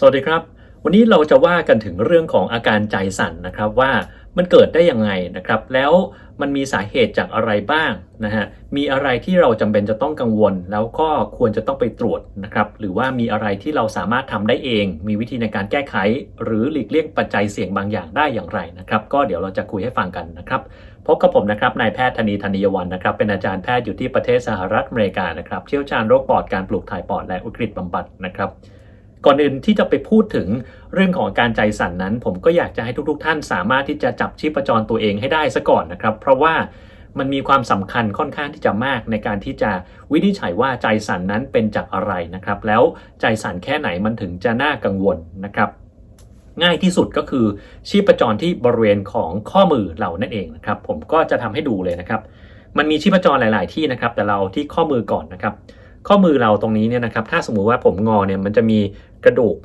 สวัสดีครับ วันนี้เราจะว่ากันถึงเรื่องของอาการใจสั่นนะครับว่ามันเกิดได้ยังไงนะครับ แล้วมันมีสาเหตุจากอะไรบ้างนะฮะมีอะไรที่เราจำเป็นจะต้องกังวล แล้วก็ควรจะต้องไปตรวจนะครับหรือว่ามีอะไรที่เราสามารถทำได้เอง มีวิธีในการแก้ไข หรือหลีกเลี่ยงปัจจัยเสี่ยงบางอย่างได้อย่างไรนะครับ ก็เดี๋ยวเราจะคุยให้ฟังกันนะครับพบกับผมนะครับนายแพทย์ธนีธนียวันนะครับ เป็นอาจารย์แพทย์อยู่ที่ประเทศสหรัฐอเมริกานะครับเชี่ยวชาญโรคปอดการปลูกถ่ายปอดและอุกฤษบำบัดนะครับ ก่อนอื่นที่จะไปพูดถึงเรื่องของการใจสั่นนั้น ผมก็อยากจะให้ทุก ๆ ท่านสามารถที่จะจับชีพจรตัวเองให้ได้ซะก่อนนะครับ เพราะว่ามันมีความสำคัญค่อนข้างที่จะมากในการที่จะวินิจฉัยว่าใจสั่นนั้นเป็นจากอะไรนะครับ แล้วใจสั่นแค่ไหนมันถึงจะน่ากังวลนะครับ ง่ายที่สุดก็คือชีพจรที่บริเวณของข้อมือเรานั่นเองนะครับ ผมก็จะทำให้ดูเลยนะครับ มันมีชีพจรหลาย ๆ ที่นะครับ แต่เราที่ข้อมือก่อนนะครับ ข้อมือเราตรงนี้เนี่ยนะครับ ถ้าสมมุติว่าผมงอเนี่ยมันจะมี กระดูก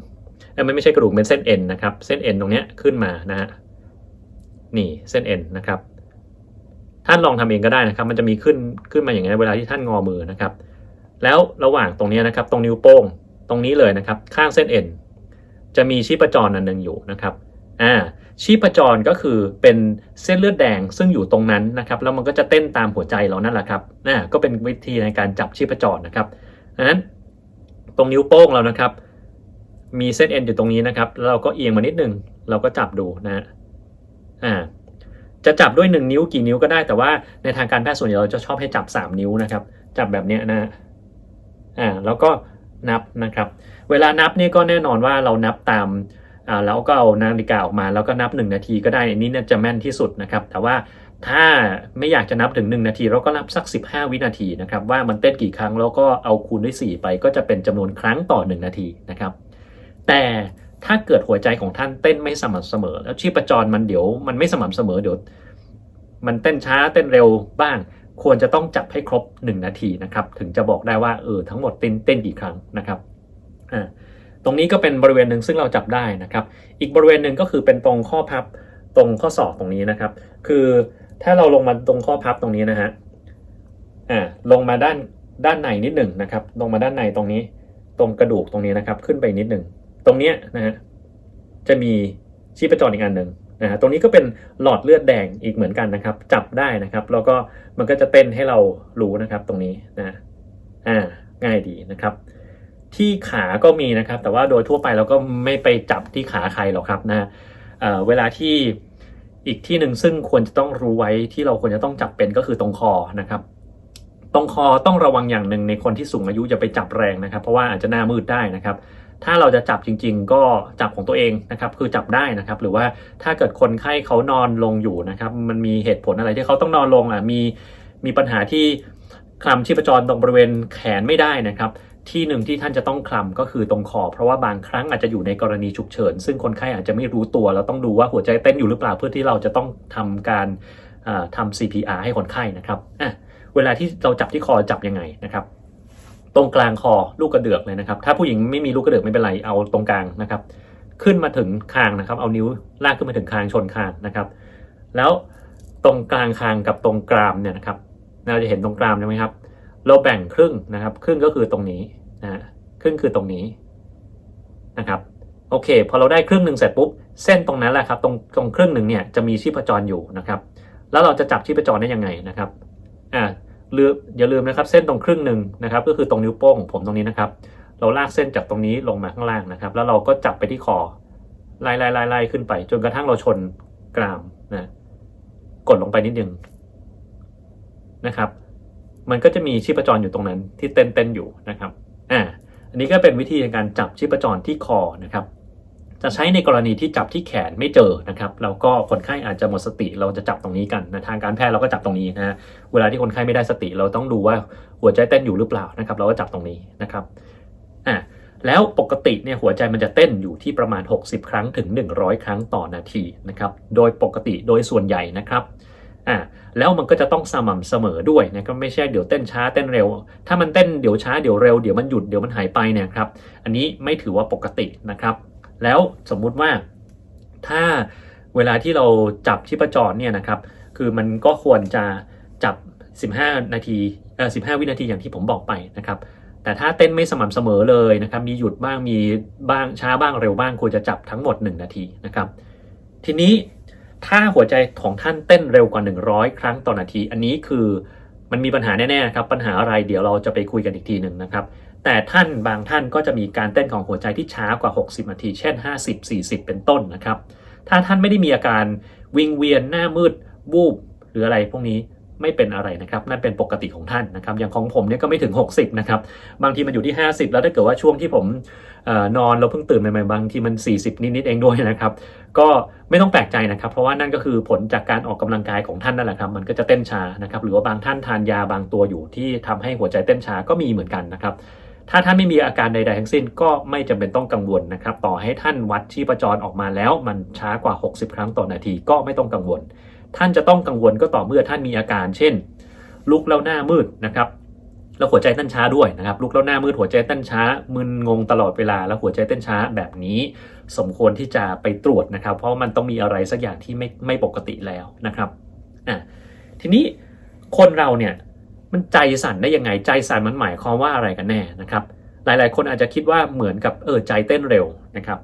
เอ้ยมันไม่ใช่กระดูกเป็นเส้นเอ็นนะครับ เส้นเอ็นตรงนี้ขึ้นมานะฮะนี่เส้นเอ็นนะครับ ท่านลองทำเองก็ได้นะครับ มันจะมีขึ้นขึ้นมาอย่างนี้เวลาที่ท่านงอมือนะครับ แล้วระหว่างตรงนี้นะครับ ตรงนิ้วโป้งตรงนี้เลยนะครับ ข้างเส้นเอ็นจะมีชีพจรอันหนึ่งอยู่นะครับอ่าชีพจรก็คือเป็นเส้นเลือดแดงซึ่งอยู่ตรงนั้นนะครับ แล้วมันก็จะเต้นตามหัวใจเรานั่นแหละครับน่าก็เป็นวิธีในการจับชีพจรนะครับดังนั้นตรงนิ้วโป้งเรานะครับ มีเส้นเอ็นอยู่ตรงนี้นะครับแล้วเราก็เอียงมานิดนึง เราก็จับดูนะอ่าจะจับด้วย 1 นิ้วกี่นิ้วก็ได้แต่ว่าในทางการแพทย์ส่วนใหญ่เราจะชอบให้จับ 3 นิ้วนะครับ จับแบบเนี้ยนะอ่าแล้วก็นับนะครับ เวลานับนี่ก็แน่นอนว่าเรานับตามอ่าแล้วก็เอานาฬิกาออกมาแล้วก็นับ 1 นาทีก็ได้อันนี้จะแม่นที่สุดนะครับ แต่ว่าถ้าไม่อยากจะนับถึง 1 นาที เราก็นับสัก 15 วินาทีนะครับ ว่ามันเต้นกี่ครั้งแล้วก็เอาคูณด้วย 4 ไปก็จะเป็นจำนวนครั้งต่อ 1 นาทีนะครับ แต่ถ้าเกิดหัวใจของท่านเต้นไม่สม่ำเสมอ แล้วชีพจรมันเดี๋ยวมันไม่สม่ำเสมอเดี๋ยว มันเต้นช้าเต้นเร็วบ้าง ควรจะต้องจับให้ครบ 1 นาทีนะครับ ถึงจะบอกได้ว่าเออทั้งหมดเต้นเต้นกี่ครั้งนะครับอ่าตรงนี้ก็เป็นบริเวณหนึ่งซึ่งเราจับได้นะครับ อีกบริเวณหนึ่งก็คือเป็นตรงข้อพับตรงข้อศอกตรงนี้นะครับ คือถ้าเราลงมาตรงข้อพับตรงนี้นะฮะอ่าลงมาด้านด้านในนิดหนึ่งนะครับ ลงมาด้านในตรงนี้ ตรงกระดูกตรงนี้นะครับ ขึ้นไปนิดหนึ่ง ตรงเนี้ยนะฮะจะมีชีพจรอีกอันหนึ่งนะฮะตรงนี้ก็เป็นหลอดเลือดแดงอีกเหมือนกันนะครับ จับได้นะครับ แล้วก็มันก็จะเต้นให้เรารู้นะครับตรงนี้นะอ่าง่ายดีนะครับ ที่ขาก็มีนะครับ แต่ว่าโดยทั่วไปเราก็ไม่ไปจับที่ขาใครหรอกครับนะเเวลาที่อีกที่หนึ่งซึ่งควรจะต้องรู้ไว้ที่เราควรจะต้องจับเป็นก็คือตรงคอนะครับตรงคอต้องระวังอย่างหนึ่งในคนที่สูงอายุอย่าไปจับแรงนะครับ เพราะว่าอาจจะหน้ามืดได้นะครับ ถ้าเราจะจับจริง ๆ ก็จับของตัวเองนะครับคือจับได้นะครับ หรือว่าถ้าเกิดคนไข้เขานอนลงอยู่นะครับ มันมีเหตุผลอะไรที่เขาต้องนอนลงอะมีมีปัญหาที่คลำชีพจรตรงบริเวณแขนไม่ได้นะครับ ที่หนึ่งที่ท่านจะต้องคลำก็คือตรงคอ เพราะว่าบางครั้งอาจจะอยู่ในกรณีฉุกเฉิน ซึ่งคนไข้อาจจะไม่รู้ตัว แล้วต้องดูว่าหัวใจเต้นอยู่หรือเปล่าเพื่อที่เราจะต้องทำการอ่าทำ CPR ให้คนไข้นะครับเวลาที่เราจับที่คอจับยังไงนะครับ ตรงกลางคอลูกกระเดือกเลยนะครับ ถ้าผู้หญิงไม่มีลูกกระเดือกไม่เป็นไรเอาตรงกลางนะครับ ขึ้นมาถึงคางนะครับ เอานิ้วลากขึ้นมาถึงคางชนคางนะครับ แล้วตรงกลางคางกับตรงกรามเนี่ยนะครับ เราจะเห็นตรงกรามใช่ไหมครับ เราแบ่งครึ่งนะครับ ครึ่งก็คือตรงนี้นะครึ่งคือตรงนี้นะครับ โอเค พอเราได้ครึ่งหนึ่งเสร็จปุ๊บ เส้นตรงนั้นแหละครับ ตรงตรงครึ่งหนึ่งเนี่ยจะมีชีพจรอยู่นะครับ แล้วเราจะจับชีพจรได้ยังไงนะครับ อ่า ลืมอย่าลืมนะครับเส้นตรงครึ่งหนึ่งนะครับก็คือตรงนิ้วโป้งของผมตรงนี้นะครับ เราลากเส้นจากตรงนี้ลงมาข้างล่างนะครับ แล้วเราก็จับไปที่คอไล่ไล่ไล่ไล่ขึ้นไป จนกระทั่งเราชนกรามนะกดลงไปนิดนึงนะครับ มันก็จะมีชีพจรอยู่ตรงนั้นที่เต้นเต้นๆอยู่นะครับอ่าอันนี้ก็เป็นวิธีในการจับชีพจรที่คอนะครับ จะใช้ในกรณีที่จับที่แขนไม่เจอนะครับแล้วก็คนไข้อาจจะหมดสติเราจะจับตรงนี้กันนะทางการแพทย์เราก็จับตรงนี้นะเวลาที่คนไข้ไม่ได้สติ เราต้องดูว่าหัวใจเต้นอยู่หรือเปล่านะครับ เราก็จับตรงนี้นะครับอ่าแล้วปกติเนี่ยหัวใจมันจะเต้นอยู่ที่ประมาณ 60 ครั้งถึง 100 ครั้งต่อนาทีนะครับโดยปกติโดยส่วนใหญ่นะครับอ่าแล้วมันก็จะต้องสม่ำเสมอด้วยนะก็ไม่ใช่เดี๋ยวเต้นช้าเต้นเร็ว ถ้ามันเต้นเดี๋ยวช้าเดี๋ยวเร็วเดี๋ยวมันหยุดเดี๋ยวมันหายไปเนี่ยครับอันนี้ไม่ถือว่าปกตินะครับ แล้วสมมุติว่าถ้าเวลาที่เราจับชีพจรเนี่ยนะครับ คือมันก็ควรจะจับ 15 นาทีเอ่อ15 วินาทีอย่างที่ผมบอกไปนะครับ แต่ถ้าเต้นไม่สม่ำเสมอเลยนะครับ มีหยุดบ้างมีบ้างช้าบ้างเร็วบ้างควรจะจับทั้งหมด 1 นาทีนะครับ ทีนี้ถ้าหัวใจของท่านเต้นเร็วกว่า 100 ครั้งต่อนาที อันนี้คือมันมีปัญหาแน่ๆครับปัญหาอะไรเดี๋ยวเราจะไปคุยกันอีกทีหนึ่งนะครับ แต่ท่านบางท่านก็จะมีการเต้นของหัวใจที่ช้ากว่า 60 นาที เช่น 50 40 เป็นต้นนะครับ ถ้าท่านไม่ได้มีอาการวิงเวียนหน้ามืดวูบหรืออะไรพวกนี้ไม่เป็นอะไรนะครับ นั่นเป็นปกติของท่านนะครับ อย่างของผมเนี่ยก็ไม่ถึง 60 นะครับ บางทีมันอยู่ที่ 50 แล้วถ้าเกิดว่าช่วงที่ผมออนอนเราเพิ่งตื่นใหม่ๆบางทีมัน 40 นิดๆเองด้วยนะครับ ก็ไม่ต้องแปลกใจนะครับ เพราะว่านั่นก็คือผลจากการออกกำลังกายของท่านนั่นแหละครับ มันก็จะเต้นช้านะครับ หรือว่าบางท่านทานยาบางตัวอยู่ที่ทำให้หัวใจเต้นช้าก็มีเหมือนกันนะครับ ถ้าท่านไม่มีอาการใด ๆ ทั้งสิ้นก็ไม่จำเป็นต้องกังวลนะครับ ต่อให้ท่านวัดชีพจรออกมาแล้ว มันช้ากว่า 60 ครั้งต่อนาทีก็ไม่ต้องกังวล ท่านจะต้องกังวลก็ต่อเมื่อท่านมีอาการ เช่น ลุกแล้วหน้ามืดนะครับแล้วหัวใจเต้นช้าด้วยนะครับ ลุกแล้วหน้ามืดหัวใจเต้นช้า มึนงงตลอดเวลา แล้วหัวใจเต้นช้าแบบนี้ สมควรที่จะไปตรวจนะครับ เพราะมันต้องมีอะไรสักอย่างที่ไม่ไม่ปกติแล้วนะครับอะทีนี้คนเราเนี่ย มันใจสั่นได้ยังไงใจสั่นมันหมายความว่าอะไรกันแน่นะครับ หลายๆ คนอาจจะคิดว่าเหมือนกับเออใจเต้นเร็วนะครับ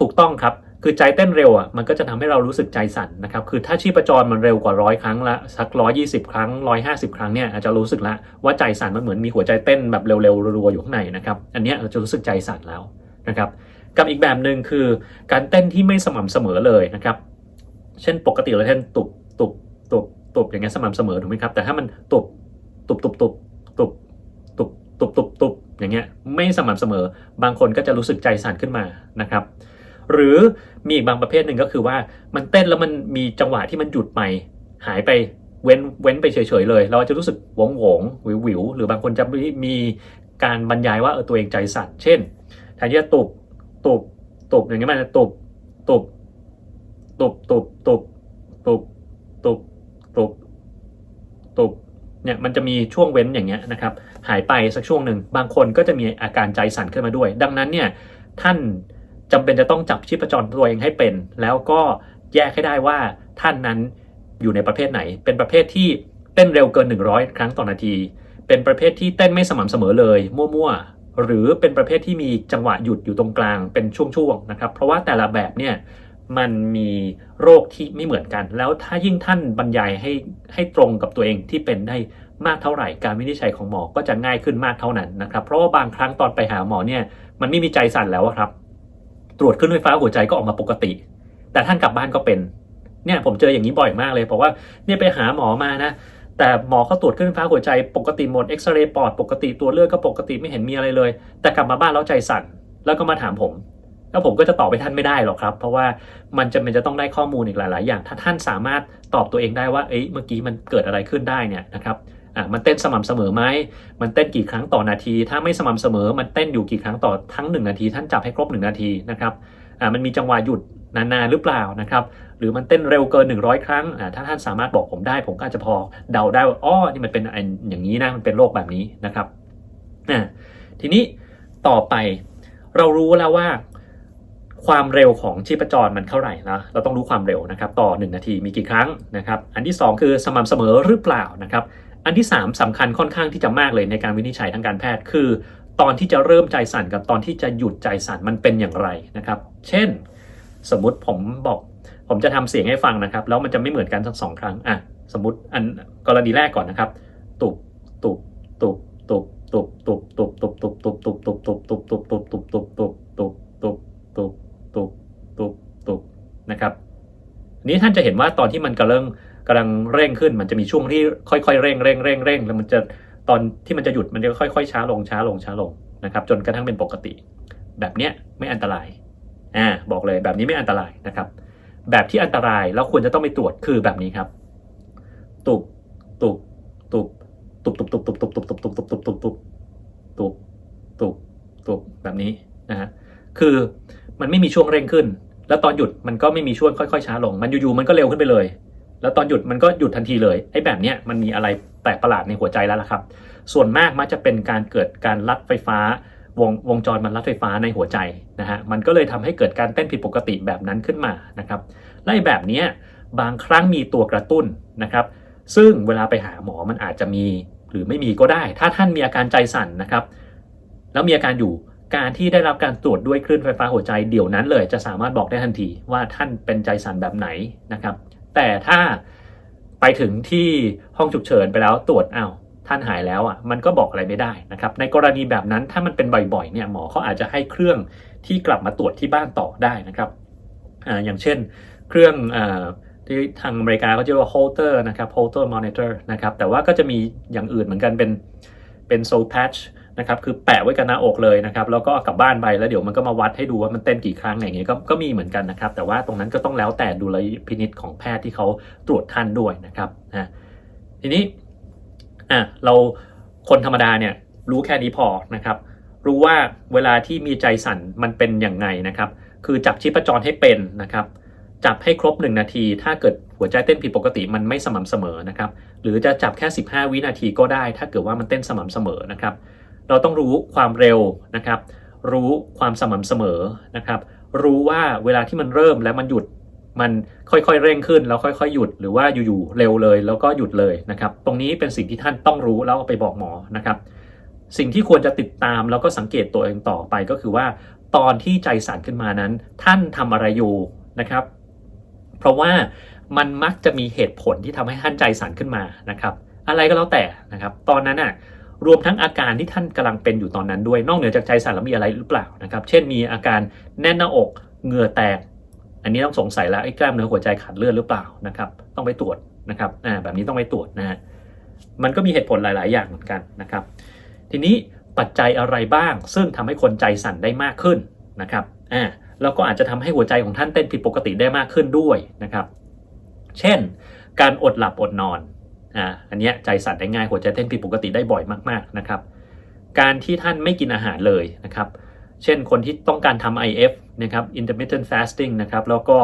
ถูกต้องครับคือใจเต้นเร็วอะมันก็จะทำให้เรารู้สึกใจสั่นนะครับคือถ้าชีพจรมันเร็วกว่าร้อยครั้งละสักร้อยี่สิบครั้งร้อยห้าสิบครั้งเนี่ยอาจจะรู้สึกละว่าใจสั่นมันเหมือนมีหัวใจเต้นแบบเร็วๆรัวๆอยู่ข้างในนะครับอันนี้เราจะรู้สึกใจสั่นแล้วนะครับ กับอีกแบบหนึ่งคือการเต้นที่ไม่สม่ำเสมอเลยนะครับ เช่นปกติเราเต้นตุบตุบตุบตุบอย่างเงี้ยสม่ำเสมอถูกไหมครับแต่ถ้ามันตุบ ตุบตุบตุบตุบตุบตุบตุบตุบอย่างเงี้ยไม่สม่ำเสมอ บางคนก็จะรู้สึกใจสั่นขึ้นมานะครับ หรือมีอีกบางประเภทหนึ่งก็คือว่ามันเต้นแล้วมันมีจังหวะที่มันหยุดไปหายไปเว้นเว้นไปเฉยๆเลย เราจะรู้สึกหวงหวงวิววิวหรือบางคนจะมีมีการบรรยายว่าเออตัวเองใจสั่นเช่นแทนที่จะตุบตุบตุบอย่างเงี้ยมันจะตุบตุบตุบตุบตุบตุบตุบตุบตุบ เนี่ยมันจะมีช่วงเว้นอย่างเงี้ยนะครับหายไปสักช่วงหนึ่งบางคนก็จะมีอาการใจสั่นขึ้นมาด้วย ดังนั้นเนี่ยท่านจำเป็นจะต้องจับชีพจรตัวเองให้เป็น แล้วก็แยกให้ได้ว่าท่านนั้นอยู่ในประเภทไหน เป็นประเภทที่เต้นเร็วเกิน 100 ครั้งต่อนาที เป็นประเภทที่เต้นไม่สม่ำเสมอเลยมั่วๆหรือเป็นประเภทที่มีจังหวะหยุดอยู่ตรงกลางเป็นช่วงๆนะครับเพราะว่าแต่ละแบบเนี่ย มันมีโรคที่ไม่เหมือนกัน แล้วถ้ายิ่งท่านบรรยายให้ให้ตรงกับตัวเองที่เป็นได้มากเท่าไหร่ การวินิจฉัยของหมอก็จะง่ายขึ้นมากเท่านั้นนะครับ เพราะว่าบางครั้งตอนไปหาหมอเนี่ยมันไม่มีใจสั่นแล้วครับ ตรวจขึ้นไฟฟ้าหัวใจก็ออกมาปกติ แต่ท่านกลับบ้านก็เป็นเนี่ยผมเจออย่างนี้บ่อยมากเลยเพราะว่าเนี่ยไปหาหมอมานะแต่หมอเขาตรวจขึ้นฟ้าหัวใจปกติหมดเอ็กซเรย์ปอดปกติตัวเลือดก็ปกติไม่เห็นมีอะไรเลย แต่กลับมาบ้านแล้วใจสั่น แล้วก็มาถามผม แล้วผมก็จะตอบไปท่านไม่ได้หรอกครับ เพราะว่ามันจะเป็นจะต้องได้ข้อมูลอีกหลาย ๆ อย่าง ถ้าท่านสามารถตอบตัวเองได้ว่า เอ้ย เมื่อกี้มันเกิดอะไรขึ้นได้เนี่ยนะครับ อะมันเต้นสม่ำเสมอไหม มันเต้นกี่ครั้งต่อนาที ถ้าไม่สม่ำเสมอ มันเต้นอยู่กี่ครั้งต่อทั้ง 1 นาที ท่านจับให้ครบ 1 นาทีนะครับ อ่า มันมีจังหวะหยุดนานๆหรือเปล่านะครับ หรือมันเต้นเร็วเกิน 100 ครั้ง อ่า ถ้าท่านสามารถบอกผมได้ ผมก็อาจจะพอเดาได้ว่า อ๋อ นี่มันเป็นอันอย่างนี้นะ มันเป็นโรคแบบนี้นะครับ อ่า ทีนี้ต่อไปเรารู้แล้วว่า ความเร็วของชีพจรมันเท่าไหร่นะเราต้องรู้ความเร็วนะครับต่อ 1 นาทีมีกี่ครั้งนะครับอันที่ 2 คือสม่ำเสมอหรือเปล่านะครับอันที่ 3สำคัญค่อนข้างที่จะมากเลยในการวินิจฉัยทางการแพทย์คือ ตอนที่จะเริ่มใจสั่นกับตอนที่จะหยุดใจสั่นมันเป็นอย่างไรนะครับเช่น สมมุติผมบอกผมจะทำเสียงให้ฟังนะครับ แล้วมันจะไม่เหมือนกันทั้งสองครั้งอะสมมติอันกรณีแรกก่อนนะครับตุบตุบตุบตุบตุบตุบตุบตุบตุบตุบตุบตุบตุบตุบตุบตุบตุบตุบตุบ ตุบตุบตุบนะครับนนี้ท่านจะเห็นว่าตอนที่มันกำลังกำลังเร่งขึ้น มันจะมีช่วงที่ค่อยๆเร่งเร่งเร่งเร่งแล้วมันจะตอนที่มันจะหยุดมันจะค่อยๆช้าลงช้าลงช้าลงนะครับ จนกระทั่งเป็นปกติ แบบเนี้ยไม่อันตรายอ่าบอกเลยแบบนี้ไม่อันตรายนะครับ แบบที่อันตรายแล้วควรจะต้องไปตรวจคือแบบนี้ครับ ตุบตุบตุบตุบตุบตุบตุบตุบตุบตุบตุบตุบตุบตุบตุบตุบตุบตุบแบบนี้นะฮะคือ มันไม่มีช่วงเร่งขึ้น แล้วตอนหยุดมันก็ไม่มีช่วงค่อยๆช้าลง มันอยู่ๆมันก็เร็วขึ้นไปเลย แล้วตอนหยุดมันก็หยุดทันทีเลยไอ้แบบเนี้ยมันมีอะไรแปลกประหลาดในหัวใจแล้วล่ะครับ ส่วนมากมักจะเป็นการเกิดการลัดไฟฟ้าวงวงจรมันลัดไฟฟ้าในหัวใจนะฮะ มันก็เลยทำให้เกิดการเต้นผิดปกติแบบนั้นขึ้นมานะครับและไอ้แบบเนี้ยบางครั้งมีตัวกระตุ้นนะครับ ซึ่งเวลาไปหาหมอมันอาจจะมีหรือไม่มีก็ได้ ถ้าท่านมีอาการใจสั่นนะครับ แล้วมีอาการอยู่ การที่ได้รับการตรวจด้วยคลื่นไฟฟ้าหัวใจเดี๋ยวนั้นเลยจะสามารถบอกได้ทันทีว่าท่านเป็นใจสั่นแบบไหนนะครับ แต่ถ้าไปถึงที่ห้องฉุกเฉินไปแล้วตรวจอ้าวท่านหายแล้วอะมันก็บอกอะไรไม่ได้นะครับในกรณีแบบนั้นถ้ามันเป็นบ่อยๆเนี่ยหมอเขาอาจจะให้เครื่องที่กลับมาตรวจที่บ้านต่อได้นะครับออย่างเช่น เครื่องอที่ทางอเมริกาเขาเรียกว่า Holter นะครับ Holter monitor นะครับแต่ว่าก็จะมีอย่างอื่นเหมือนกันเป็นเป็น soul patch นะครับคือแปะไว้กับหน้าอกเลยนะครับแล้วก็กลับบ้านไปแล้วเดี๋ยวมันก็มาวัดให้ดูว่ามันเต้นกี่ครั้งอย่างเงี้ยก็ก็มีเหมือนกันนะครับแต่ว่าตรงนั้นก็ต้องแล้วแต่ดุลยพินิษของแพทย์ที่เขาตรวจท่านด้วยนะครับนะทีนี้อะเราคนธรรมดาเนี่ยรู้แค่นี้พอนะครับ รู้ว่าเวลาที่มีใจสั่นมันเป็นอย่างไงนะครับ คือจับชีพจรให้เป็นนะครับ จับให้ครบ 1 นาที ถ้าเกิดหัวใจเต้นผิดปกติมันไม่สม่ำเสมอนะครับ หรือจะจับแค่ 15 วินาทีก็ได้ ถ้าเกิดว่ามันเต้นสม่ำเสมอนะครับ เราต้องรู้ความเร็วนะครับ รู้ความสม่ำเสมอนะครับ รู้ว่าเวลาที่มันเริ่มแล้วมันหยุดมันค่อยๆเร่งขึ้นแล้วค่อยๆหยุดหรือว่าอยู่ๆเร็วเลยแล้วก็หยุดเลยนะครับ ตรงนี้เป็นสิ่งที่ท่านต้องรู้แล้วเอาไปบอกหมอนะครับ สิ่งที่ควรจะติดตามแล้วก็สังเกตตัวเองต่อไปก็คือว่า ตอนที่ใจสั่นขึ้นมานั้น ท่านทำอะไรอยู่นะครับ เพราะว่ามันมักจะมีเหตุผลที่ทำให้ท่านใจสั่นขึ้นมานะครับ อะไรก็แล้วแต่นะครับ ตอนนั้นน่ะ รวมทั้งอาการที่ท่านกำลังเป็นอยู่ตอนนั้นด้วย นอกเหนือจากใจสั่นแล้วมีอะไรหรือเปล่านะครับ เช่นมีอาการแน่นหน้าอกเหงื่อแตก อันนี้ต้องสงสัยแล้วไอ้กล้ามเนื้อหัวใจขาดเลือดหรือเปล่านะครับ ต้องไปตรวจนะครับอ่าแบบนี้ต้องไปตรวจนะฮะมันก็มีเหตุผลหลาย ๆ อย่างเหมือนกันนะครับ ทีนี้ปัจจัยอะไรบ้าง ซึ่งทำให้คนใจสั่นได้มากขึ้นนะครับอ่าแล้วก็อาจจะทำให้หัวใจของท่านเต้นผิดปกติได้มากขึ้นด้วยนะครับ เช่น การอดหลับอดนอน อ่าอันเนี้ยใจสั่นได้ง่ายหัวใจเต้นผิดปกติได้บ่อยมากๆนะครับ การที่ท่านไม่กินอาหารเลยนะครับ เช่นคนที่ต้องการทำ IF นะครับ intermittent fasting นะครับ แล้วก็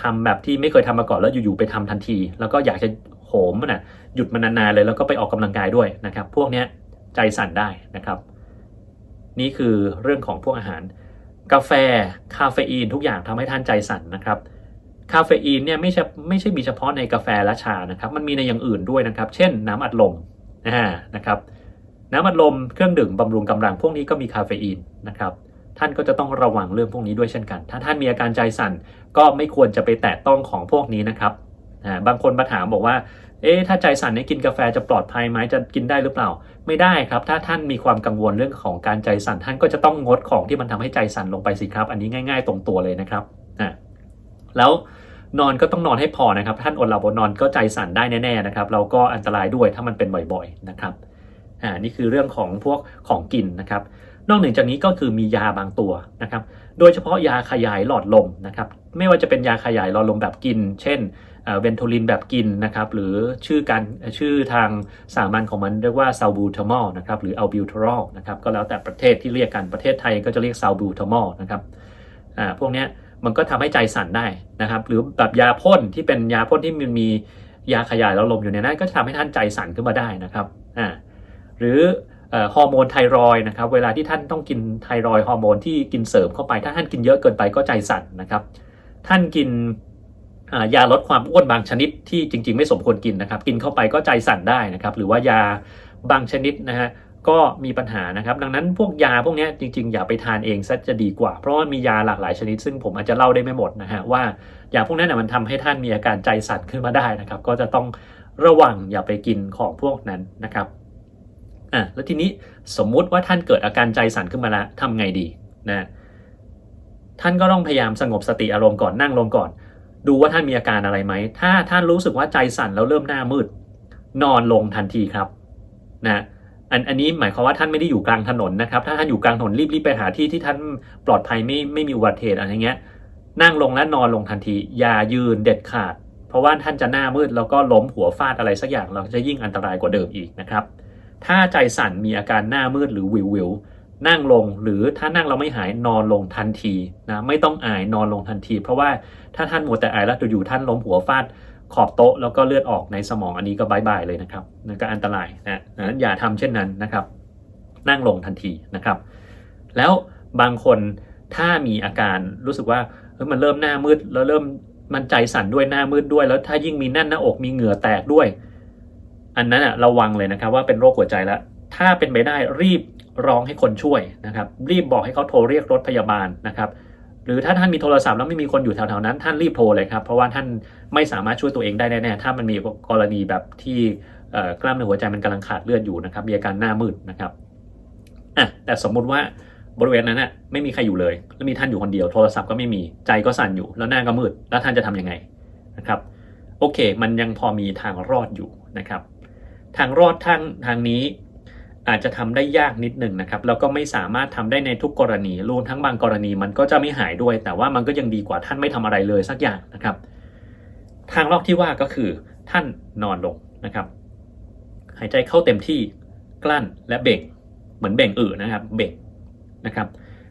ทำแบบที่ไม่เคยทำมาก่อนแล้วอยู่ๆไปทำทันที แล้วก็อยากจะโหมมันะหยุดมันนานๆเลยแล้วก็ไปออกกำลังกายด้วยนะครับ พวกเนี้ยใจสั่นได้นะครับ นี่คือเรื่องของพวกอาหาร กาแฟคาเฟอีนทุกอย่างทำให้ท่านใจสั่นนะครับ คาเฟอีนเนี่ยไม่ใช่ไม่ใช่มีเฉพาะในกาแฟและชานะครับ มันมีในอย่างอื่นด้วยนะครับ เช่นน้ำอัดลมนะนะครับ น้ำอัดลมเครื่องดื่มบำรุงกำลังพวกนี้ก็มีคาเฟอีนนะครับ ท่านก็จะต้องระวังเรื่องพวกนี้ด้วยเช่นกัน ถ้าท่านมีอาการใจสั่นก็ไม่ควรจะไปแตะต้องของพวกนี้นะครับอ่าบางคนมาถามบอกว่า เอ๊ะ ถ้าใจสั่นเนี่ยกินกาแฟจะปลอดภัยไหมจะกินได้หรือเปล่า ไม่ได้ครับ ถ้าท่านมีความกังวลเรื่องของการใจสั่น ท่านก็จะต้องงดของที่มันทำให้ใจสั่นลงไปสิครับ อันนี้ง่าย ๆ ตรงตัวเลยนะครับอ่าแล้ว นอนก็ต้องนอนให้พอนะครับ ท่านอดหลับอดนอนก็ใจสั่นได้แน่ๆนะครับ เราก็อันตรายด้วยถ้ามันเป็นบ่อยๆนะครับ อ่า นี่คือเรื่องของพวกของกินนะครับ นอกเหนือจากนี้ก็คือมียาบางตัวนะครับ โดยเฉพาะยาขยายหลอดลมนะครับ ไม่ว่าจะเป็นยาขยายหลอดลมแบบกิน เช่นเวนโทลินแบบกินนะครับ หรือชื่อการชื่อทางสามัญของมันเรียกว่าซาบูทามอลนะครับ หรืออัลบิวทรอลนะครับ ก็แล้วแต่ประเทศที่เรียกกัน ประเทศไทยก็จะเรียกซาบูทามอลนะครับ อ่า พวกเนี้ย มันก็ทำให้ใจสั่นได้นะครับ หรือแบบยาพ่นที่เป็นยาพ่นที่มันมียาขยายหลอดลมอยู่ในนั้นก็จะทำให้ท่านใจสั่นขึ้นมาได้นะครับอ่าหรือฮอร์โมนไทรอยนะครับ เวลาที่ท่านต้องกินไทรอยฮอร์โมนที่กินเสริมเข้าไปถ้าท่านกินเยอะเกินไปก็ใจสั่นนะครับ ท่านกินยาลดความอ้วนบางชนิดที่จริง ๆ ไม่สมควรกินนะครับ กินเข้าไปก็ใจสั่นได้นะครับ หรือว่ายาบางชนิดนะฮะ ก็มีปัญหานะครับ ดังนั้นพวกยาพวกนี้จริงๆ อย่าไปทานเองซะจะดีกว่า เพราะว่ามียาหลากหลายชนิด ซึ่งผมอาจจะเล่าได้ไม่หมดนะฮะว่ายาพวกนั้นนะมันทำให้ท่านมีอาการใจสั่นขึ้นมาได้นะครับ ก็จะต้องระวังอย่าไปกินของพวกนั้นนะครับอะแล้วทีนี้สมมุติว่าท่านเกิดอาการใจสั่นขึ้นมาแล้วทำไงดีนะท่านก็ต้องพยายามสงบสติอารมณ์ก่อนนั่งลงก่อน ดูว่าท่านมีอาการอะไรไหม ถ้าท่านรู้สึกว่าใจสั่นแล้วเริ่มหน้ามืด นอนลงทันทีครับนะ อันอันนี้หมายความว่าท่านไม่ได้อยู่กลางถนนนะครับ ถ้าท่านอยู่กลางถนนรีบๆไปหาที่ที่ท่านปลอดภัยไม่ไม่มีอุบัติเหตุอะไรเงี้ย นั่งลงและนอนลงทันที อย่ายืนเด็ดขาด เพราะว่าท่านจะหน้ามืดแล้วก็ล้มหัวฟาดอะไรสักอย่างเราจะยิ่งอันตรายกว่าเดิมอีกนะครับ ถ้าใจสั่นมีอาการหน้ามืดหรือวิววิวนั่งลงหรือถ้านั่งเราไม่หายนอนลงทันทีนะไม่ต้องอายนอนลงทันที เพราะว่าถ้าท่านมัวแต่อายแล้วอยู่ท่านล้มหัวฟาด ขอบโต๊ะแล้วก็เลือดออกในสมองอันนี้ก็บายบายเลยนะครับนั่นก็อันตรายนะนั้นอย่าทำเช่นนั้นนะครับ นั่งลงทันทีนะครับ แล้วบางคนถ้ามีอาการรู้สึกว่ามันเริ่มหน้ามืดแล้วเริ่มมันใจสั่นด้วยหน้ามืดด้วย แล้วถ้ายิ่งมีแน่นหน้าอกมีเหงื่อแตกด้วย อันนั้นอะระวังเลยนะครับ ว่าเป็นโรคหัวใจแล้วถ้าเป็นไปได้รีบร้องให้คนช่วยนะครับ รีบบอกให้เขาโทรเรียกรถพยาบาลนะครับ หรือถ้าท่านมีโทรศัพท์แล้วไม่มีคนอยู่แถวๆนั้นท่านรีบโทรเลยครับ เพราะว่าท่านไม่สามารถช่วยตัวเองได้แน่ๆถ้ามันมีกรณีแบบที่กล้ามเนื้อหัวใจมันกำลังขาดเลือดอยู่นะครับมีอาการหน้ามืดนะครับอะแต่สมมุติว่าบริเวณนั้นน่ะไม่มีใครอยู่เลย แล้วมีท่านอยู่คนเดียวโทรศัพท์ก็ไม่มีใจก็สั่นอยู่ แล้วหน้าก็มืด แล้วท่านจะทำยังไงนะครับ โอเค มันยังพอมีทางรอดอยู่นะครับ ทางรอดทางทางนี้ อาจจะทำได้ยากนิดหนึ่งนะครับแล้วก็ไม่สามารถทำได้ในทุกกรณีรวมทั้งบางกรณีมันก็จะไม่หายด้วย แต่ว่ามันก็ยังดีกว่าท่านไม่ทำอะไรเลยสักอย่างนะครับ ทางรอดที่ว่าก็คือ ท่านนอนลงนะครับ หายใจเข้าเต็มที่กลั้นและเบ่ง เหมือนเบ่งอืดนะครับ เบ่งนะครับ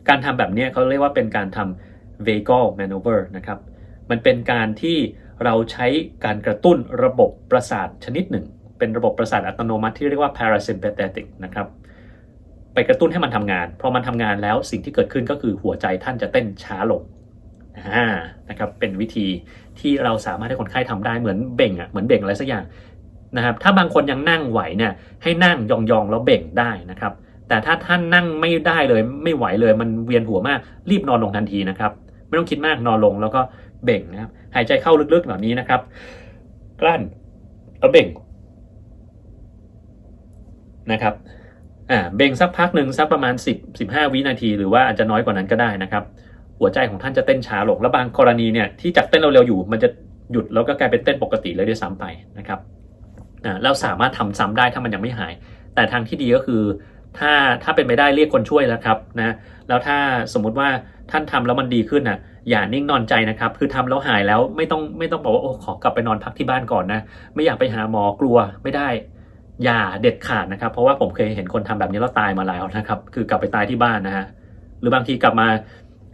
การทำแบบนี้เขาเรียกว่าเป็นการทำ vagal maneuver นะครับ มันเป็นการที่เราใช้การกระตุ้นระบบประสาทชนิดหนึ่ง เป็นระบบประสาทอัตโนมัติที่เรียกว่า parasympathetic นะครับ ไปกระตุ้นให้มันทำงาน พอมันทำงานแล้วสิ่งที่เกิดขึ้นก็คือหัวใจท่านจะเต้นช้าลงนะครับ เป็นวิธีที่เราสามารถให้คนไข้ทำได้เหมือนเบ่งอะ เหมือนเบ่งอะไรสักอย่างนะครับ ถ้าบางคนยังนั่งไหวเนี่ย ให้นั่งยองๆแล้วเบ่งได้นะครับ แต่ถ้าท่านนั่งไม่ได้เลยไม่ไหวเลยมันเวียนหัวมาก รีบนอนลงทันทีนะครับ ไม่ต้องคิดมากนอนลงแล้วก็เบ่งนะครับ หายใจเข้าลึกๆแบบนี้นะครับ กลั้นแล้วเบ่ง นะครับอ่าเบ่งสักพักหนึ่งสักประมาณ 10 15 วินาที หรือว่าอาจจะน้อยกว่านั้นก็ได้นะครับ หัวใจของท่านจะเต้นช้าลง แล้วบางกรณีเนี่ยที่จากเต้นเร็วๆอยู่ มันจะหยุดแล้วก็กลายเป็นเต้นปกติเลยด้วยซ้ำไปนะครับอ่าเราสามารถทำซ้ำได้ถ้ามันยังไม่หาย แต่ทางที่ดีก็คือ ถ้าถ้าเป็นไปได้เรียกคนช่วยแล้วครับนะแล้วถ้าสมมุติว่าท่านทำแล้วมันดีขึ้นนะอย่านิ่งนอนใจนะครับ คือทำแล้วหายแล้วไม่ต้องไม่ต้องบอกว่าโอ้ขอกลับไปนอนพักที่บ้านก่อนนะ ไม่อยากไปหาหมอกลัวไม่ได้ อย่าเด็ดขาดนะครับ เพราะว่าผมเคยเห็นคนทำแบบนี้แล้วตายมาแล้วนะครับ คือกลับไปตายที่บ้านนะฮะหรือบางทีกลับมา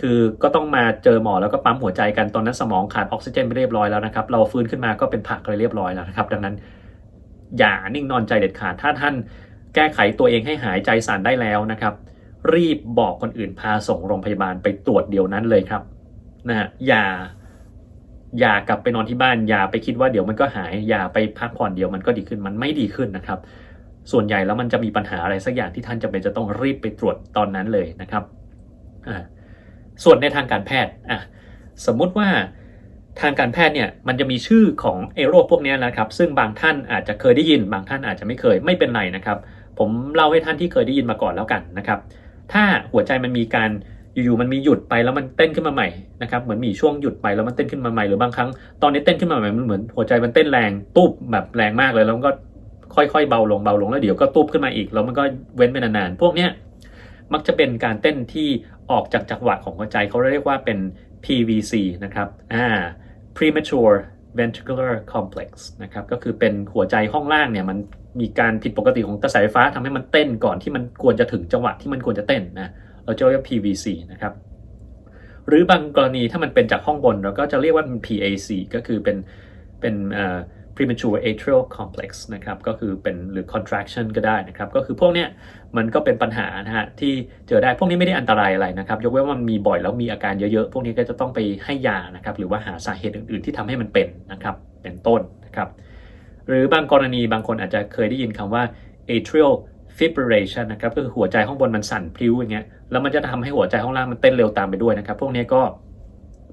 คือก็ต้องมาเจอหมอแล้วก็ปั๊มหัวใจกันตอนนั้นสมองขาดออกซิเจนไปเรียบร้อยแล้วนะครับ เราฟื้นขึ้นมาก็เป็นผักเลยเรียบร้อยแล้วนะครับ ดังนั้น อย่านิ่งนอนใจเด็ดขาดถ้าท่านแก้ไขตัวเองให้หายใจสั่นได้แล้วนะครับ รีบบอกคนอื่นพาส่งโรงพยาบาลไปตรวจเดี๋ยวนั้นเลยครับนะฮะอย่า อย่ากลับไปนอนที่บ้าน อย่าไปคิดว่าเดี๋ยวมันก็หาย อย่าไปพักผ่อนเดี๋ยวมันก็ดีขึ้นมันไม่ดีขึ้นนะครับ ส่วนใหญ่แล้วมันจะมีปัญหาอะไรสักอย่างที่ท่านจะเป็นจะต้องรีบไปตรวจตอนนั้นเลยนะครับส่วนในทางการแพทย์อะสมมุติว่าทางการแพทย์เนี่ยมันจะมีชื่อของไอโรคพวกนี้นะครับ ซึ่งบางท่านอาจจะเคยได้ยิน บางท่านอาจจะไม่เคยไม่เป็นไรนะครับ ผมเล่าให้ท่านที่เคยได้ยินมาก่อนแล้วกันนะครับ ถ้าหัวใจมันมีการ อยู่ๆมันมีหยุดไปแล้วมันเต้นขึ้นมาใหม่นะครับเหมือนมีช่วงหยุดไปแล้วมันเต้นขึ้นมาใหม่หรือบางครั้งตอนนี้เต้นขึ้นมาใหม่มันเหมือนหัวใจมันเต้นแรงตุ๊บแบบแรงมากเลยแล้วมันก็ค่อยๆเบาลงเบาลงแล้วเดี๋ยวก็ตุ๊บขึ้นมาอีกแล้วมันก็เว้นไปนานๆพวกเนี้ยมักจะเป็นการเต้นที่ออกจากจังหวะของหัวใจเขาเรียกว่าเป็น PVC นะครับอ่า premature ventricular complex นะครับก็คือเป็นหัวใจห้องล่างเนี่ยมันมีการผิดปกติของกระแสไฟฟ้าทำให้มันเต้นก่อนที่มันควรจะถึงจังหวะที่มันควรจะเต้นนะ เราจะเรียกว่า PVC นะครับหรือบางกรณีถ้ามันเป็นจากห้องบน เราก็จะเรียกว่าเป็น PAC ก็คือเป็นเป็น uh, premature atrial complex นะครับก็คือเป็นหรือ contraction ก็ได้นะครับก็คือพวกเนี้ยมันก็เป็นปัญหานะฮะที่เจอได้พวกนี้ไม่ได้อันตรายอะไรนะครับยกเว้นว่ามันมีบ่อยแล้วมีอาการเยอะๆ พวกนี้ก็จะต้องไปให้ยานะครับหรือว่าหาสาเหตุอื่นๆ ที่ทำให้มันเป็นนะครับเป็นต้นนะครับหรือบางกรณีบางคนอาจจะเคยได้ยินคำว่า atrial fibrillation นะครับก็คือหัวใจข้างบนมันสั่นพลิ้วอย่างเงี้ยแล้วมันจะทำให้หัวใจข้างล่างมันเต้นเร็วตามไปด้วยนะครับ พวกนี้ก็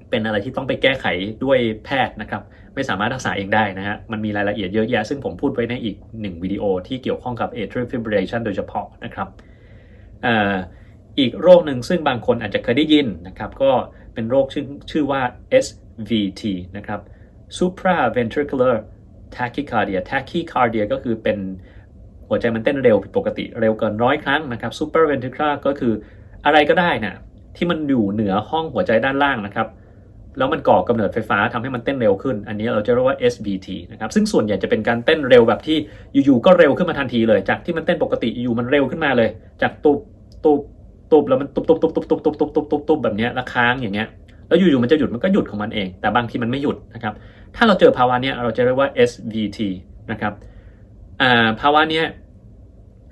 เป็นอะไรที่ต้องไปแก้ไขด้วยแพทย์นะครับ ไม่สามารถรักษาเองได้นะฮะมันมีรายละเอียดเยอะแยะ ซึ่งผมพูดไว้ในอีกหนึ่งวิดีโอที่เกี่ยวข้องกับ atrial fibrillation โดยเฉพาะนะครับอีกโรคหนึ่งซึ่งบางคนอาจจะเคยได้ยินนะครับ ก็เป็นโรคชื่อชื่อว่า SVT นะครับ supraventricular tachycardia tachycardia ก็คือเป็น หัวใจมันเต้นเร็วผิดปกติเร็วเกินร้อยครั้งนะครับ supraventricular ก็คืออะไรก็ได้นะที่มันอยู่เหนือห้องหัวใจด้านล่างนะครับแล้วมันก่อกำเนิดไฟฟ้าทำให้มันเต้นเร็วขึ้น อันนี้เราจะเรียกว่า SVT นะครับ ซึ่งส่วนใหญ่จะเป็นการเต้นเร็วแบบที่อยู่ๆก็เร็วขึ้นมาทันทีเลย จากที่มันเต้นปกติอยู่มันเร็วขึ้นมาเลย จากตุบตุบตุบแล้วมันตุบตุบตุบตุบตุบตุบตุบตุบตุบตุบแบบนี้แล้วค้างอย่างเงี้ย แล้วอยู่ๆมันจะหยุดมันก็หยุดของมันเอง แต่บางทีมันไม่หยุดนะครับ ถ้าเราเจอภาวะเนี้ยเราจะเรียกว่า SVT นะครับ ภาวะเนี้ย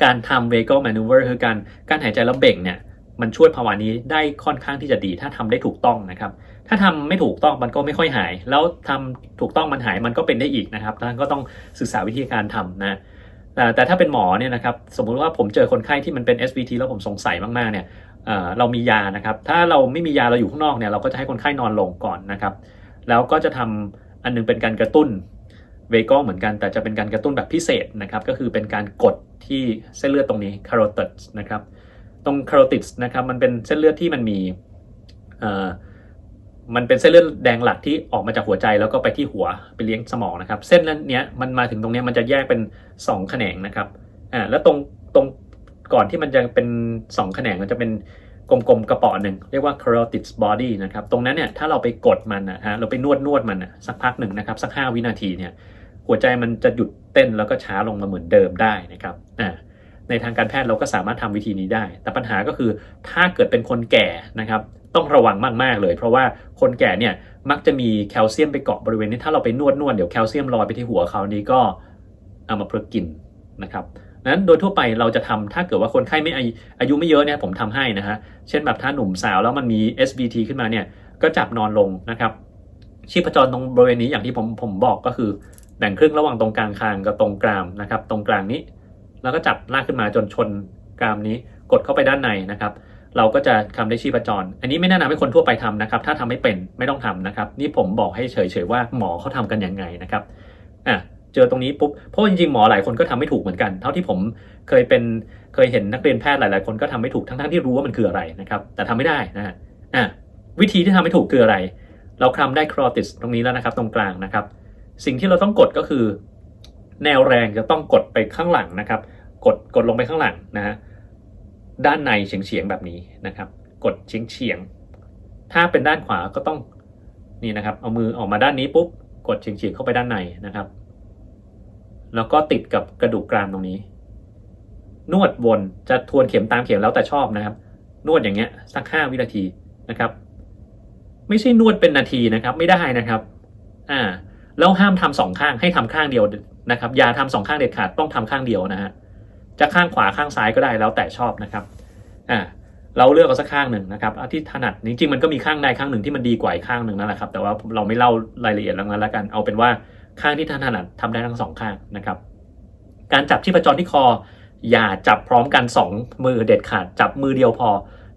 การทำ vagal maneuver คือการการหายใจแล้วเบ่งเนี่ยมันช่วยภาวะนี้ได้ค่อนข้างที่จะดี ถ้าทำได้ถูกต้องนะครับ ถ้าทำไม่ถูกต้องมันก็ไม่ค่อยหาย แล้วทำถูกต้องมันหายมันก็เป็นได้อีกนะครับท่านก็ต้องศึกษาวิธีการทำนะแต่แต่ถ้าเป็นหมอเนี่ยนะครับสมมุติว่าผมเจอคนไข้ที่มันเป็น SVT แล้วผมสงสัยมากๆเนี่ยเรามียานะครับ ถ้าเราไม่มียาเราอยู่ข้างนอกเนี่ยเราก็จะให้คนไข้นอนลงก่อนนะครับ แล้วก็จะทำอันหนึงเป็นการกระตุ้น เวก้เหมือนกันแต่จะเป็นการกระตุ้นแบบพิเศษนะครับ ก็คือเป็นการกดที่เส้นเลือดตรงนี้ carotid นะครับ ตรง carotid นะครับมันเป็นเส้นเลือดที่มันมีเอ่อมันเป็นเส้นเลือดแดงหลักที่ออกมาจากหัวใจแล้วก็ไปที่หัวไปเลี้ยงสมองนะครับ เส้นนั้นเนี้ยมันมาถึงตรงเนี้ยมันจะแยกเป็น2แขนงนะครับอ่าแล้วตรงตรงก่อนที่มันจะเป็น2แขนงมันจะเป็น กลมๆกระป๋อหนึ่งเรียกว่า carotid body นะครับตรงนั้นเนี่ยถ้าเราไปกดมันนะฮะเราไปนวดนวดมันนะสักพักหนึ่งนะครับสัก 5 วินาทีเนี่ยหัวใจมันจะหยุดเต้นแล้วก็ช้าลงมาเหมือนเดิมได้นะครับอ่าในทางการแพทย์เราก็สามารถทำวิธีนี้ได้ แต่ปัญหาก็คือถ้าเกิดเป็นคนแก่นะครับต้องระวังมากๆเลย เพราะว่าคนแก่เนี่ยมักจะมีแคลเซียมไปเกาะบริเวณนี้ถ้าเราไปนวดนวดเดี๋ยวแคลเซียมลอยไปที่หัวเขานี้ก็เอามาเพลิกกินนะครับ นั้นโดยทั่วไปเราจะทำถ้าเกิดว่าคนไข้ไม่อายุอายุไม่เยอะเนี่ยผมทำให้นะฮะเช่นแบบถ้าหนุ่มสาวแล้วมันมี SVT ขึ้นมาเนี่ยก็จับนอนลงนะครับ ชีพจรตรงบริเวณนี้อย่างที่ผมผมบอกก็คือแบ่งครึ่งระหว่างตรงกลางคางกับตรงกรามนะครับ ตรงกลางนี้ แล้วก็จับลากขึ้นมาจนชนกรามนี้กดเข้าไปด้านในนะครับ เราก็จะทำได้ชีพจร อันนี้ไม่แนะนำให้คนทั่วไปทำนะครับ ถ้าทำไม่เป็นไม่ต้องทำนะครับ นี่ผมบอกให้เฉยๆว่าหมอเขาทำกันยังไงนะครับอะ เจอตรงนี้ปุ๊บเพราะจริงๆหมอหลายคนก็ทำไม่ถูกเหมือนกัน เท่าที่ผมเคยเป็นเคยเห็นนักเรียนแพทย์หลายๆคนก็ทำไม่ถูกทั้งๆที่รู้ว่ามันคืออะไรนะครับ แต่ทำไม่ได้นะฮะอะวิธีที่ทำให้ถูกคืออะไร เราคลำได้ครอติสตรงนี้แล้วนะครับตรงกลางนะครับ สิ่งที่เราต้องกดก็คือ แนวแรงจะต้องกดไปข้างหลังนะครับ กดกดลงไปข้างหลังนะฮะด้านในเฉียงๆแบบนี้นะครับ กดเฉียงๆถ้าเป็นด้านขวาก็ต้องนี่นะครับ เอามือออกมาด้านนี้ปุ๊บกดเฉียงๆเข้าไปด้านในนะครับ แล้วก็ติดกับกระดูกกรามตรงนี้ นวดวนจะทวนเข็มตามเข็มแล้วแต่ชอบนะครับ นวดอย่างเงี้ยสักห้าวินาทีนะครับ ไม่ใช่นวดเป็นนาทีนะครับ ไม่ได้นะครับ อ่า แล้วห้ามทำสองข้างให้ทำข้างเดียวนะครับ อย่าทำสองข้างเด็ดขาดต้องทำข้างเดียวนะฮะจะข้างขวาข้างซ้ายก็ได้แล้วแต่ชอบนะครับ อ่าเราเลือกเอาสักข้างหนึ่งนะครับเอาที่ถนัดจริงๆมันก็มีข้างใดข้างหนึ่งที่มันดีกว่าอีกข้างหนึ่งนั่นแหละครับ แต่ว่าเราไม่เล่ารายละเอียดแล้วนั้นแล้วกัน เอาเป็นว่า ข้างที่ท่านถนัดทำได้ทั้งสองข้างนะครับ การจับชีพจรที่คอ อย่าจับพร้อมกันสองมือเด็ดขาดจับมือเดียวพอ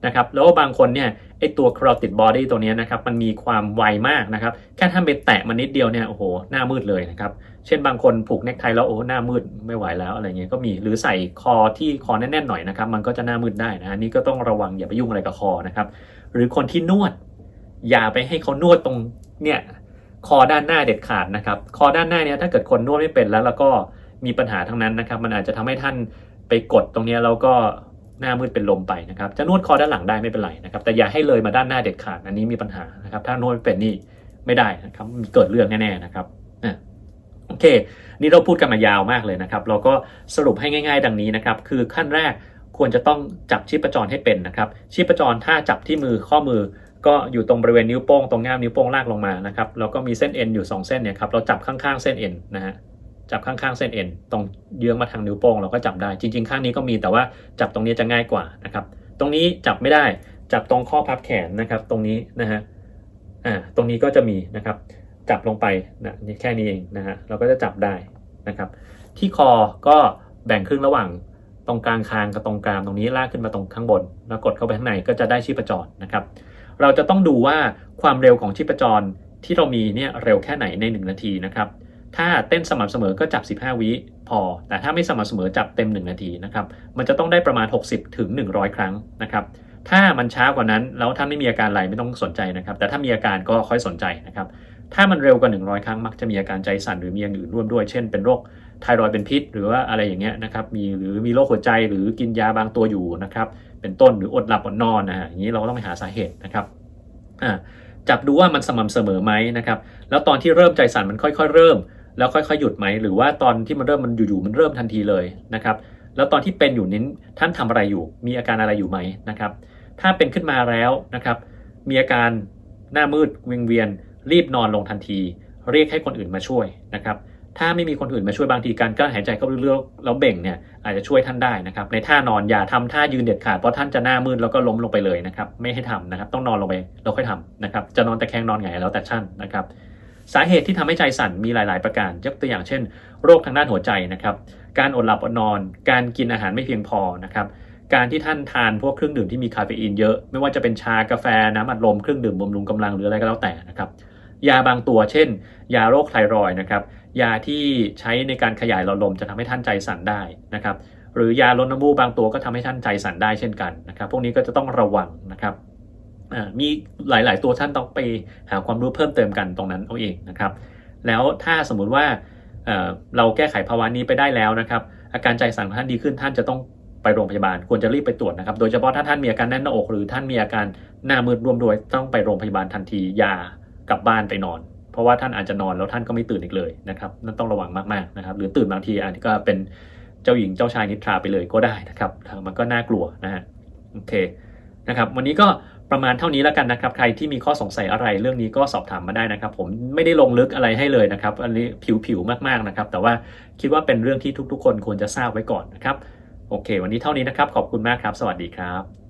นะครับแล้วบางคนเนี่ยไอตัว carotid body ตัวเนี้ยนะครับมันมีความไวมากนะครับ แค่ท่านไปแตะมันนิดเดียวเนี่ยโอ้โหหน้ามืดเลยนะครับ เช่นบางคนผูกเนคไทแล้วโอ้หน้ามืดไม่ไหวแล้วอะไรเงี้ยก็มีหรือใส่คอที่คอแน่นๆหน่อยนะครับ มันก็จะหน้ามืดได้นะนี่ก็ต้องระวังอย่าไปยุ่งอะไรกับคอนะครับ หรือคนที่นวด อย่าไปให้เขานวดตรงเนี่ย คอด้านหน้าเด็ดขาดนะครับ คอด้านหน้าเนี่ยถ้าเกิดคนนวดไม่เป็นแล้ว แล้วก็มีปัญหาทั้งนั้นนะครับ มันอาจจะทำให้ท่านไปกดตรงนี้แล้วก็หน้ามืดเป็นลมไปนะครับ จะนวดคอด้านหลังได้ไม่เป็นไรนะครับ แต่อย่าให้เลยมาด้านหน้าเด็ดขาด อันนี้มีปัญหานะครับ ถ้านวดไม่เป็นนี่ไม่ได้นะครับมีเกิดเรื่องแน่ๆนะครับอะโอเค นี่เราพูดกันมายาวมากเลยนะครับ เราก็สรุปให้ง่าย ๆ ดังนี้นะครับ คือขั้นแรกควรจะต้องจับชีพจรให้เป็นนะครับ ชีพจรถ้าจับที่มือข้อมือ ก็อยู่ตรงบริเวณนิ้วโป้งตรงง่ามนิ้วโป้งลากลงมานะครับแล้วก็มีเส้นเอ็นอยู่ 2 เส้นเนี่ยครับเราจับข้างๆเส้นเอ็นนะฮะจับข้างๆเส้นเอ็นตรงเยื้องมาทางนิ้วโป้งเราก็จับได้จริง ๆ ข้างนี้ก็มีแต่ว่าจับตรงนี้จะง่ายกว่านะครับตรงนี้จับไม่ได้จับตรงข้อพับแขนนะครับ ตรงนี้นะฮะอ่าตรงนี้ก็จะมีนะครับจับลงไปนะนี่แค่นี้เองนะฮะเราก็จะจับได้นะครับ ที่คอก็แบ่งครึ่งระหว่างตรงกลางคางกับตรงกรามตรงนี้ลากขึ้นมาตรงข้างบน แล้วกดเข้าไปข้างในก็จะได้ชีพจรนะครับ เราจะต้องดูว่าความเร็วของชีพจรที่เรามีเนี่ยเร็วแค่ไหนใน 1 นาทีนะครับถ้าเต้นสม่ำเสมอก็จับ 15 วิพอ แต่ถ้าไม่สม่ำเสมอจับเต็ม 1 นาทีนะครับ มันจะต้องได้ประมาณ 60 ถึง 100 ครั้งนะครับ ถ้ามันช้ากว่านั้น แล้วถ้าไม่มีอาการอะไรไม่ต้องสนใจนะครับ แต่ถ้ามีอาการก็ค่อยสนใจนะครับ ถ้ามันเร็วกว่า 100 ครั้งมักจะมีอาการใจสั่นหรือมีอย่างอื่นร่วมด้วย เช่นเป็นโรค ไทรอยด์เป็นพิษ หรือว่าอะไรอย่างเงี้ยนะครับมีหรือมีโรคหัวใจหรือกินยาบางตัวอยู่นะครับเป็นต้นหรืออดหลับอดนอนนะฮะอย่างนี้เราก็ต้องไปหาสาเหตุนะครับอ่าจับดูว่ามันสม่ำเสมอไหมนะครับแล้วตอนที่เริ่มใจสั่นมันค่อย ๆ เริ่ม แล้วค่อยๆหยุดไหมหรือว่าตอนที่มันเริ่มมันอยู่ๆมันเริ่มทันทีเลยนะครับแล้วตอนที่เป็นอยู่นี้ท่านทำอะไรอยู่ มีอาการอะไรอยู่ไหมนะครับถ้าเป็นขึ้นมาแล้วนะครับมีอาการหน้ามืดวิงเวียน รีบนอนลงทันที เรียกให้คนอื่นมาช่วยนะครับ ถ้าไม่มีคนอื่นมาช่วยบางทีการกลั้นหายใจเข้าเรื่อยๆแล้วเบ่งเนี่ยอาจจะช่วยท่านได้นะครับในท่านอนอย่าทำท่ายืนเด็ดขาดเพราะท่านจะหน้ามืดแล้วก็ล้มลงไปเลยนะครับไม่ให้ทำนะครับต้องนอนลงไปแล้วค่อยทำนะครับจะนอนแตะแคงนอนหงแล้วแต่ท่านนะครับสาเหตุที่ทำให้ใจสั่นมีหลาย ๆ ประการยกตัวอย่างเช่น โรคทางด้านหัวใจนะครับการอดหลับอดนอน การกินอาหารไม่เพียงพอนะครับการที่ท่านทานพวกเครื่องดื่มที่มีคาเฟอีนเยอะ ไม่ว่าจะเป็นชากาแฟน้ำอัดลมเครื่องดื่มบำรุงกำลังหรืออะไรก็แล้วแต่นะครับยาบางตัวเช่น ยาโรคไทรอยนะครับ ยาที่ใช้ในการขยายหลอดลมจะทำให้ท่านใจสั่นได้นะครับหรือยาลดน้ำมูกบางตัวก็ทำให้ท่านใจสั่นได้เช่นกันนะครับพวกนี้ก็จะต้องระวังนะครับมีหลาย ๆ ตัวท่านต้องไปหาความรู้เพิ่มเติมกันตรงนั้นเอาเองนะครับ แล้วถ้าสมมุติว่าเราแก้ไขภาวะนี้ไปได้แล้วนะครับ อาการใจสั่นของท่านดีขึ้นท่านจะต้องไปโรงพยาบาลควรจะรีบไปตรวจนะครับ โดยเฉพาะถ้าท่านมีอาการแน่นหน้าอก หรือท่านมีอาการหน้ามืดร่วมด้วยต้องไปโรงพยาบาลทันทียากลับบ้านไปนอน เพราะว่าท่านอาจจะนอนแล้วท่านก็ไม่ตื่นอีกเลยนะครับนั่นต้องระวังมากๆนะครับ หรือตื่นบางทีอันนี้ก็เป็นเจ้าหญิงเจ้าชายนิทราไปเลยก็ได้นะครับมันก็น่ากลัวนะฮะโอเคนะครับวันนี้ก็ประมาณเท่านี้แล้วกันนะครับ ใครที่มีข้อสงสัยอะไรเรื่องนี้ก็สอบถามมาได้นะครับ ผมไม่ได้ลงลึกอะไรให้เลยนะครับ อันนี้ผิวๆมากๆนะครับ แต่ว่าคิดว่าเป็นเรื่องที่ทุกๆ คนควรจะทราบไว้ก่อนนะครับ โอเค วันนี้เท่านี้นะครับ ขอบคุณมากครับ สวัสดีครับ